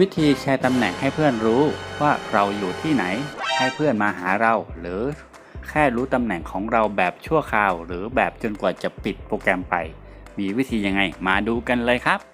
วิธีแชร์ตำแหน่งให้เพื่อนรู้ว่าเราอยู่ที่ไหน ให้เพื่อนมาหาเรา หรือแค่รู้ตำแหน่งของเราแบบชั่วคราว หรือแบบจนกว่าจะปิดโปรแกรมไป มีวิธียังไงมาดูกันเลยครับ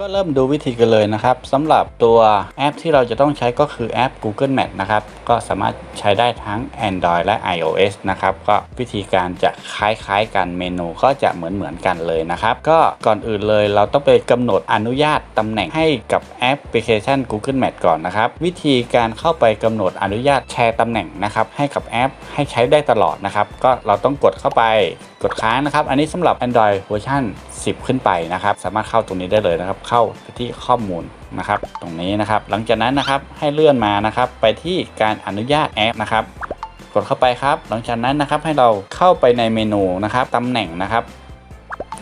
ก็เริ่มดูวิธีกันเลยนะครับสำหรับตัวแอปที่เราจะต้องใช้ก็คือแอป Google Map นะครับ ก็สามารถใช้ได้ทั้ง Android และ iOS นะครับ ก็วิธีการจะคล้ายๆกันเมนูก็จะเหมือนๆกันเลยนะครับ ก็ก่อนอื่นเลยเราต้องไปกำหนดอนุญาตตำแหน่งให้กับแอปพลิเคชัน Google Map ก่อนนะครับ วิธีการเข้าไปกำหนดอนุญาตแชร์ตำแหน่งนะครับให้กับแอปให้ใช้ได้ตลอดนะครับ ก็เราต้องกดเข้าไป กดค้างนะครับ อันนี้สำหรับ Android เวอร์ชัน10 ขึ้นไปนะครับ สามารถเข้าตรงนี้ได้เลยนะครับ เข้าไปที่ข้อมูลนะครับ ตรงนี้นะครับ หลังจากนั้นนะครับให้เลื่อนมานะครับ ไปที่การอนุญาตแอปนะครับกดเข้าไปครับ หลังจากนั้นนะครับให้เราเข้าไปในเมนูนะครับตำแหน่งนะครับ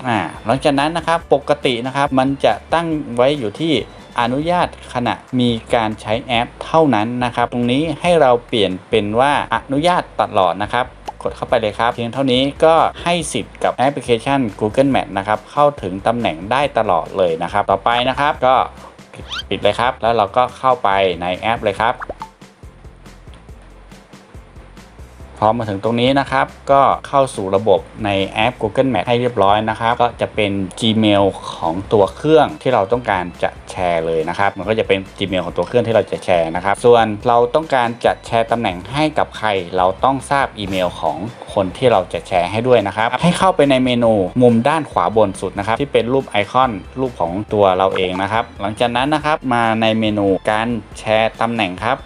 อ่าหลังจากนั้นนะครับปกตินะครับมันจะตั้งไว้อยู่ที่อนุญาตขณะมีการใช้แอปเท่านั้นนะครับ ตรงนี้ให้เราเปลี่ยนเป็นว่าอนุญาตตลอดนะครับ กดเข้าไปเลยครับ เพียงเท่านี้ก็ให้สิทธิ์กับแอปพลิเคชัน Google Map นะครับ เข้าถึงตำแหน่งได้ตลอดเลยนะครับ ต่อไปนะครับก็ปิดเลยครับ แล้วเราก็เข้าไปในแอปเลยครับ อมาถึงตรงนี้นะครับ ก็เข้าสู่ระบบในแอป Google Map ให้เรียบร้อยนะครับ ก็จะเป็น Gmail ของตัวเครื่องที่เราต้องการจะแชร์เลยนะครับ มันก็จะเป็น Gmail ของตัวเครื่องที่เราจะแชร์นะครับ ส่วนเราต้องการจะแชร์ตำแหน่งให้กับใคร เราต้องทราบอีเมลของคนที่เราจะแชร์ให้ด้วยนะครับ ให้เข้าไปในเมนูมุมด้านขวาบนสุดนะครับ ที่เป็นรูปไอคอนรูปของตัวเราเองนะครับ หลังจากนั้นนะครับมาในเมนูการแชร์ตำแหน่งครับ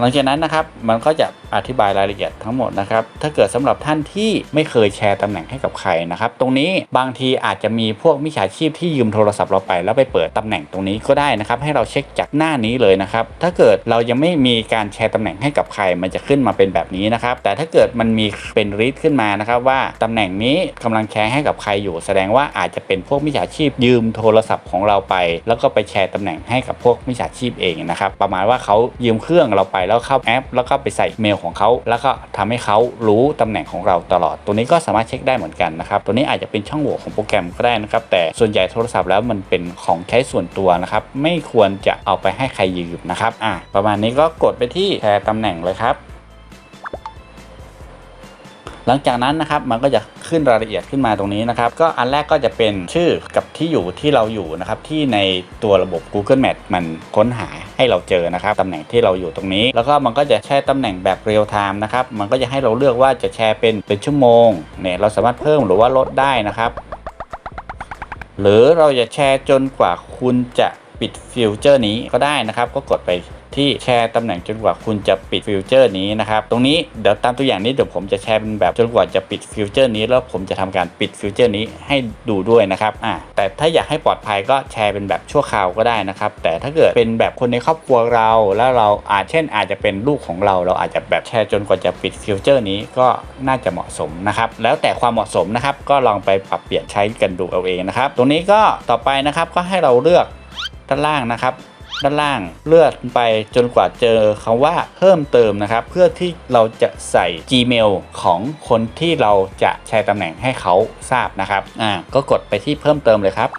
หลังจากนั้นนะครับมันก็จะอธิบายรายละเอียดทั้งหมดนะครับถ้าเกิดสำหรับท่านที่ไม่เคยแชร์ตำแหน่งให้กับใครนะครับตรงนี้บางทีอาจจะมีพวกมิจฉาชีพที่ยืมโทรศัพท์เราไป แล้วไปเปิดตำแหน่งตรงนี้ก็ได้นะครับให้เราเช็คจากหน้านี้เลยนะครับถ้าเกิดเรายังไม่มีการแชร์ตำแหน่งให้กับใคร มันจะขึ้นมาเป็นแบบนี้นะครับแต่ถ้าเกิดมันมีเป็นรีดขึ้นมานะครับว่าตำแหน่งนี้กำลังแชร์ให้กับใครอยู่ แสดงว่าอาจจะเป็นพวกมิจฉาชีพยืมโทรศัพท์ของเราไป แล้วก็ไปแชร์ตำแหน่งให้กับพวกมิจฉาชีพเองนะครับประมาณว่าเขายืมเครื่องเราไปแล้วเข้าแอป แล้วก็ไปใส่เมลของเขา แล้วก็ทำให้เขารู้ตำแหน่งของเราตลอด ตัวนี้ก็สามารถเช็คได้เหมือนกันนะครับ ตัวนี้อาจจะเป็นช่องโหว่ของโปรแกรมก็ได้นะครับ แต่ส่วนใหญ่โทรศัพท์แล้วมันเป็นของใช้ส่วนตัวนะครับ ไม่ควรจะเอาไปให้ใครยืมนะครับ อ่าประมาณนี้ก็กดไปที่แชร์ตำแหน่งเลยครับ หลังจากนั้นนะครับมันก็จะขึ้นรายละเอียดขึ้นมาตรงนี้นะครับ ก็อันแรกก็จะเป็นชื่อกับที่อยู่ที่เราอยู่นะครับที่ในตัวระบบ Google Map มันค้นหาให้เราเจอนะครับตำแหน่งที่เราอยู่ตรงนี้ แล้วก็มันก็จะแชร์ตำแหน่งแบบเรียลไทม์นะครับมันก็จะให้เราเลือกว่าจะแชร์เป็นเป็นชั่วโมงเนี่ยเราสามารถเพิ่มหรือว่าลดได้นะครับ หรือเราจะแชร์จนกว่าคุณจะปิดฟิวเจอร์นี้ก็ได้นะครับ ก็กดไป ที่แชร์ตำแหน่งจนกว่าคุณจะปิดฟิวเจอร์นี้นะครับ ตรงนี้เดี๋ยวตามตัวอย่างนี้เดี๋ยวผมจะแชร์เป็นแบบจนกว่าจะปิดฟิวเจอร์นี้แล้วผมจะทำการปิดฟิวเจอร์นี้ให้ดูด้วยนะครับอ่าแต่ถ้าอยากให้ปลอดภัยก็แชร์เป็นแบบชั่วคราวก็ได้นะครับ แต่ถ้าเกิดเป็นแบบคนในครอบครัวเรา แล้วเราอาจเช่น อาจจะเป็นลูกของเรา เราอาจจะแบบแชร์จนกว่าจะปิดฟิวเจอร์นี้ก็น่าจะเหมาะสมนะครับ แล้วแต่ความเหมาะสมนะครับ ก็ลองไปปรับเปลี่ยนใช้กันดูเอาเองนะครับ ตรงนี้ก็ต่อไปนะครับก็ให้เราเลือกด้านล่างนะครับ ด้านล่างเลื่อนไปจนกว่าเจอคำว่าเพิ่มเติมนะครับ เพื่อที่เราจะใส่ Gmail ของคนที่เราจะแชร์ตำแหน่งให้เขาทราบนะครับอ่าก็กดไปที่เพิ่มเติมเลยครับ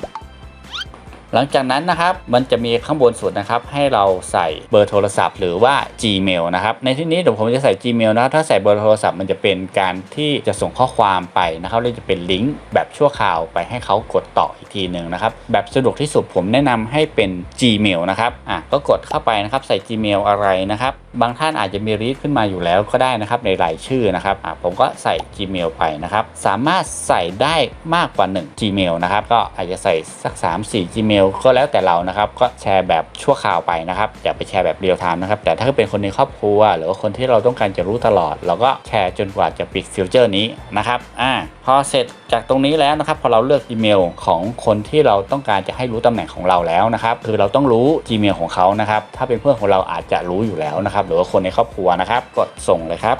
หลังจากนั้นนะครับมันจะมีข้างบนสุดนะครับ ให้เราใส่เบอร์โทรศัพท์หรือว่า Gmail นะครับ ในที่นี้เดี๋ยวผมจะใส่ Gmail นะครับถ้าใส่เบอร์โทรศัพท์มันจะเป็นการที่จะส่งข้อความไปนะครับแล้วจะเป็นลิงก์แบบชั่วคราวไปให้เขากดต่ออีกทีหนึ่งนะครับ แบบสะดวกที่สุดผมแนะนำให้เป็น Gmail นะครับอะก็กดเข้าไปนะครับใส่ Gmail อะไรนะครับ บางท่านอาจจะมีรีดขึ้นมาอยู่แล้วก็ได้นะครับในรายชื่อนะครับอะผมก็ใส่ Gmail ไปนะครับ สามารถใส่ได้มากกว่า 1 Gmail นะครับก็อาจจะใส่สัก 3-4 Gmail ก็แล้วแต่เรานะครับก็แชร์แบบชั่วคราวไปนะครับอย่าไปแชร์แบบเรียลไทม์นะครับแต่ถ้าเป็นคนในครอบครัว หรือว่าคนที่เราต้องการจะรู้ตลอด เราก็แชร์จนกว่าจะปิดฟิวเจอร์นี้นะครับอ่าพอเสร็จจากตรงนี้แล้วนะครับพอเราเลือกอีเมลของคนที่เราต้องการจะให้รู้ตำแหน่งของเราแล้วนะครับคือเราต้องรู้ Gmail ของเขานะครับถ้าเป็นเพื่อนของเราอาจจะรู้อยู่แล้วนะครับหรือว่าคนในครอบครัวนะครับกดส่งเลยครับ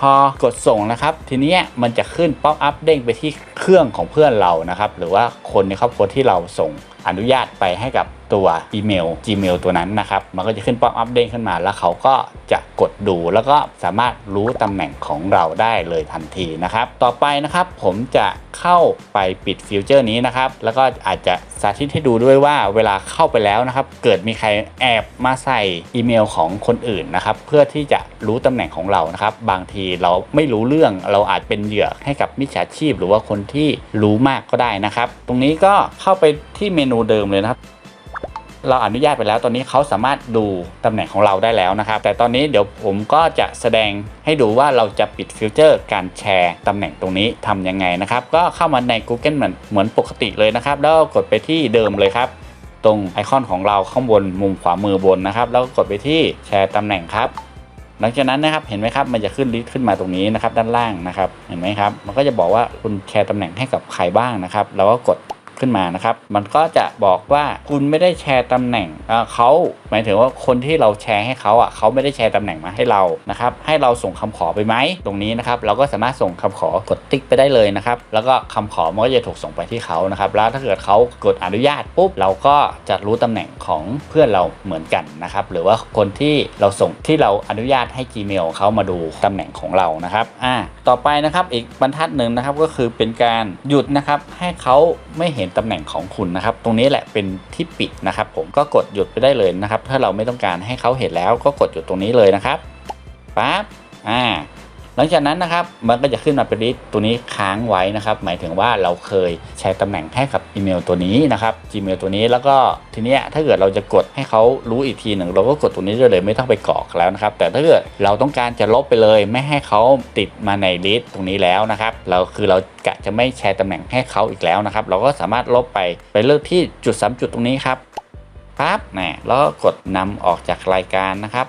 พอกดส่งนะครับ ทีนี้มันจะขึ้นป๊อปอัพเด้งไปที่เครื่องของเพื่อนเรานะครับ หรือว่าคนในครอบครัวที่เราส่งอนุญาตไปให้กับ ตัวอีเมล Gmail ตัวนั้นนะครับ มันก็จะขึ้นป๊อปอัปเด้งขึ้นมา แล้วเขาก็จะกดดู แล้วก็สามารถรู้ตำแหน่งของเราได้เลยทันทีนะครับ ต่อไปนะครับผมจะเข้าไปปิดฟิวเจอร์นี้นะครับ แล้วก็อาจจะสาธิตให้ดูด้วยว่าเวลาเข้าไปแล้วนะครับ เกิดมีใครแอบมาใส่อีเมลของคนอื่นนะครับ เพื่อที่จะรู้ตำแหน่งของเรานะครับ บางทีเราไม่รู้เรื่องเราอาจเป็นเหยื่อให้กับมิจฉาชีพ หรือว่าคนที่รู้มากก็ได้นะครับ ตรงนี้ก็เข้าไปที่เมนูเดิมเลยนะครับ เราอนุญาตไปแล้วตอนนี้เขาสามารถดูตำแหน่งของเราได้แล้วนะครับ แต่ตอนนี้เดี๋ยวผมก็จะแสดงให้ดูว่าเราจะปิดฟิลเจอร์การแชร์ตำแหน่งตรงนี้ทำยังไงนะครับ ก็เข้ามาใน Google เหมือนเหมือนปกติเลยนะครับ แล้วกดไปที่เดิมเลยครับ ตรงไอคอนของเราข้างบนมุมขวามือบนนะครับ แล้วก็กดไปที่แชร์ตำแหน่งครับหลังจากนั้นนะครับเห็นไหมครับมันจะขึ้นลิสต์ขึ้นมาตรงนี้นะครับด้านล่างนะครับเห็นไหมครับมันก็จะบอกว่าคุณแชร์ตำแหน่งให้กับใครบ้างนะครับเราก็กด ขึ้นมานะครับ มันก็จะบอกว่าคุณไม่ได้แชร์ตำแหน่งเขาหมายถึงว่าคนที่เราแชร์ให้เขาอะเขาไม่ได้แชร์ตำแหน่งมาให้เรานะครับให้เราส่งคำขอไปไหมตรงนี้นะครับเราก็สามารถส่งคำขอกดติ๊กไปได้เลยนะครับแล้วก็คำขอมันก็จะถูกส่งไปที่เขานะครับแล้วถ้าเกิดเขากดอนุญาตปุ๊บเราก็จะรู้ตำแหน่งของเพื่อนเราเหมือนกันนะครับหรือว่าคนที่เราส่งที่เราอนุญาตให้ Gmail เขามาดูตำแหน่งของเรานะครับอ่าต่อไปนะครับอีกบรรทัดหนึ่งนะครับก็คือเป็นการหยุดนะครับให้เขาไม่เห็นตำแหน่งของคุณนะครับ ตรงนี้แหละเป็นที่ปิดนะครับ ผมก็กดหยุดไปได้เลยนะครับ ถ้าเราไม่ต้องการให้เขาเห็นแล้วก็กดหยุดตรงนี้เลยนะครับปั๊บอ่า ลังจากนั้นนะครับมันก็จะขึ้นมาเป็นลิสต์ตัวนี้ค้างไว้นะครับ หมายถึงว่าเราเคยแชร์ตำแหน่งให้กับอีเมลตัวนี้นะครับ Gmail ตัวนี้แล้วก็ทีเนี้ยถ้าเกิดเราจะกดให้เขารู้อีกทีหนึ่งเราก็กดตัวนี้ได้เลยไม่ต้องไปกรอกแล้วนะครับ แต่ถ้าเกิดเราต้องการจะลบไปเลย ไม่ให้เขาติดมาในลิสต์ตรงนี้แล้วนะครับ เราคือเรากะจะไม่แชร์ตำแหน่งให้เขาอีกแล้วนะครับ เราก็สามารถลบไปไปเลือกที่จุดสามจุดตรงนี้ครับปั๊บนะแล้วก็กดนำออกจากรายการนะครับ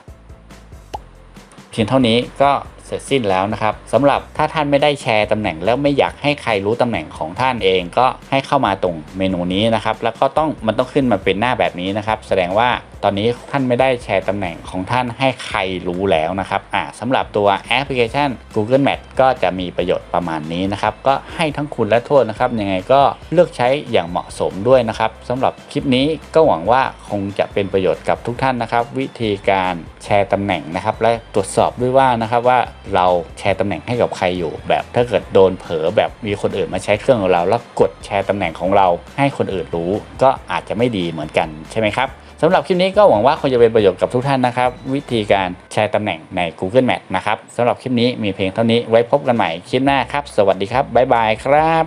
เพียงเท่านี้ก็ สร็จสิ้นแล้วนะครับสำหรับถ้าท่านไม่ได้แชร์ตำแหน่ง แล้วไม่อยากให้ใครรู้ตำแหน่งของท่านเองก็ให้เข้ามาตรงเมนูนี้นะครับแล้วก็ต้องมันต้องขึ้นมาเป็นหน้าแบบนี้นะครับ แสดงว่า ตอนนี้ท่านไม่ได้แชร์ตำแหน่งของท่านให้ใครรู้แล้วนะครับอ่าสำหรับตัวแอปพลิเคชัน Google Map ก็จะมีประโยชน์ประมาณนี้นะครับ ก็ให้ทั้งคุณและโทษนะครับ ยังไงก็เลือกใช้อย่างเหมาะสมด้วยนะครับสำหรับคลิปนี้ก็หวังว่าคงจะเป็นประโยชน์กับทุกท่านนะครับ วิธีการแชร์ตำแหน่งนะครับ และตรวจสอบด้วยว่านะครับว่าเราแชร์ตำแหน่งให้กับใครอยู่แบบถ้าเกิดโดนเผลอแบบมีคนอื่นมาใช้เครื่องของเรา แล้วกดแชร์ตำแหน่งของเราให้คนอื่นรู้ ก็อาจจะไม่ดีเหมือนกันใช่ไหมครับสำหรับคลิปนี้ก็หวังว่าคงจะเป็นประโยชน์กับทุกท่านนะครับ วิธีการแชร์ตำแหน่งใน Google Map นะครับสำหรับคลิปนี้มีเพียงเท่านี้ไว้พบกันใหม่คลิปหน้าครับ สวัสดีครับบ๊ายบายครับ